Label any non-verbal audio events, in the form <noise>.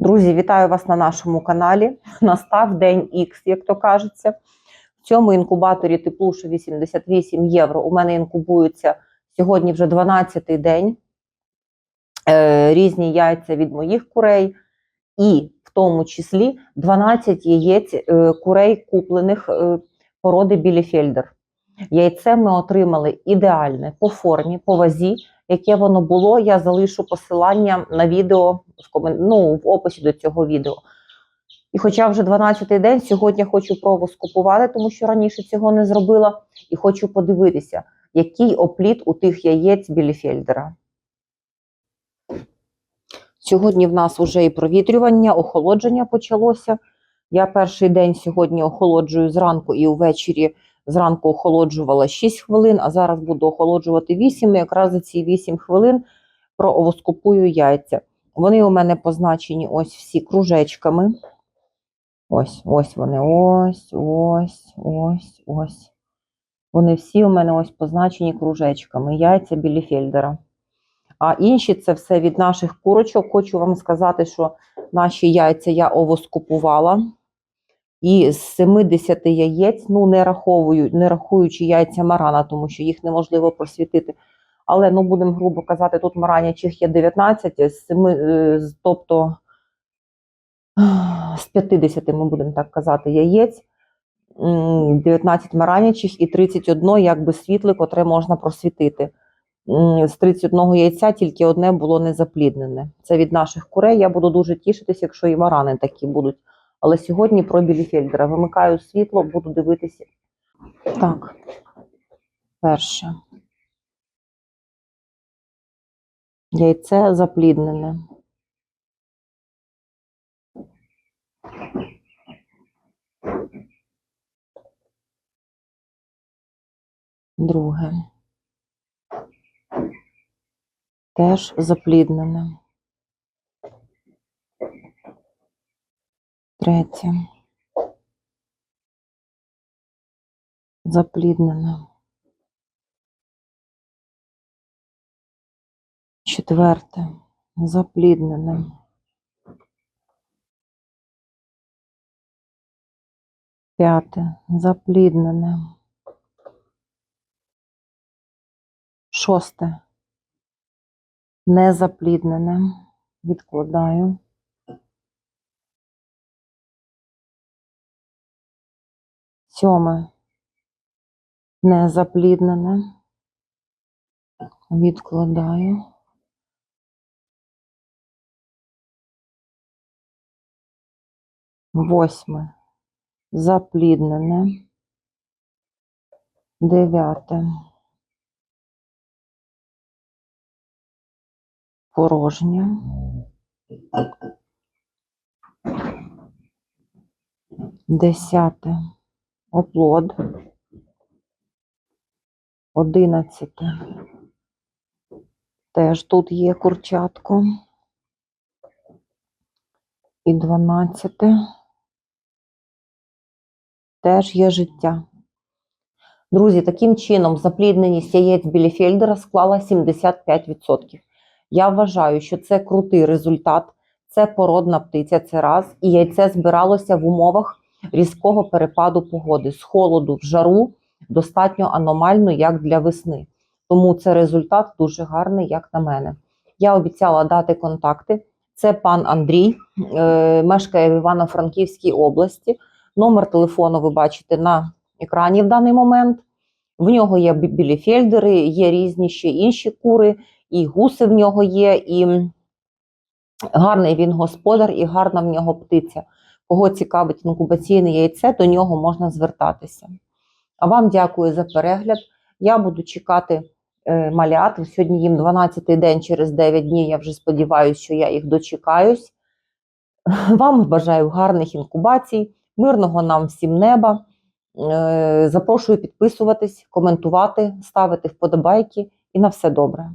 Друзі, вітаю вас на нашому каналі. <laughs> Настав день X, як то кажеться. В цьому інкубаторі теплуша 88 євро. У мене інкубується сьогодні вже 12-й день. Е, різні яйця від моїх курей, і в тому числі 12 яєць е, курей, куплених е, породи Біліфельдер. Яйце ми отримали ідеальне по формі, по вазі. Яке воно було, я залишу посилання на відео в, комен... ну, в описі до цього відео. І хоча вже 12-й день, сьогодні хочу пробу скупувати, тому що раніше цього не зробила, і хочу подивитися, який опліт у тих яєць Біліфельдера. Сьогодні в нас вже і провітрювання, охолодження почалося. Я перший день сьогодні охолоджую зранку і ввечері зранку охолоджувала 6 хвилин, а зараз буду охолоджувати 8. І якраз за ці 8 хвилин проовоскопую яйця. Вони у мене позначені ось всі кружечками. Ось, ось вони, ось, ось, ось, ось. Вони всі у мене ось позначені кружечками. Яйця Біліфельдера. А інші це все від наших курочок. Хочу вам сказати, що наші яйця я овоскупувала. І з 70 яєць, ну не раховую, не рахуючи яйця марана, тому що їх неможливо просвітити. Але ну будемо грубо казати, тут маранячих є 19, з 7, е, тобто з 50, ми будемо так казати, яєць, 19 маранячих і 31 якби світле, котре можна просвітити. З 31 яйця тільки одне було незапліднене. Це від наших курей. Я буду дуже тішитися, якщо і марани такі будуть. Але сьогодні про біліфельдера. Вимикаю світло, буду дивитися. Так, перше. Яйце запліднене. Друге. Теж запліднене. Третє. Запліднене. Четверте. Запліднене. П'яте. Запліднене. Шосте. Незапліднене. Відкладаю. Сьоме. Незапліднене. Відкладаю. Восьме. Запліднене. Дев'яте. Порожнє. Десяте. Оплод. Одинадцяте. Теж тут є курчатко. І дванадцяте. Теж є життя. Друзі, таким чином заплідненість яєць Біліфельдера склала 75%. Я вважаю, що це крутий результат, це породна птиця, це раз, і яйце збиралося в умовах різкого перепаду погоди з холоду в жару, достатньо аномально, як для весни. Тому це результат дуже гарний, як на мене. Я обіцяла дати контакти. Це пан Андрій, е, мешкає в Івано-Франківській області. Номер телефону ви бачите на екрані в даний момент. В нього є бі- біліфельдери, є різні ще інші кури, і гуси в нього є, і гарний він господар, і гарна в нього птиця. Кого цікавить інкубаційне яйце, до нього можна звертатися. А вам дякую за перегляд. Я буду чекати е, малят. Сьогодні їм 12-й день через 9 днів. Я вже сподіваюся, що я їх дочекаюсь. <laughs> Вам бажаю гарних інкубацій, мирного нам всім неба. Е, Запрошую підписуватись, коментувати, ставити вподобайки і на все добре.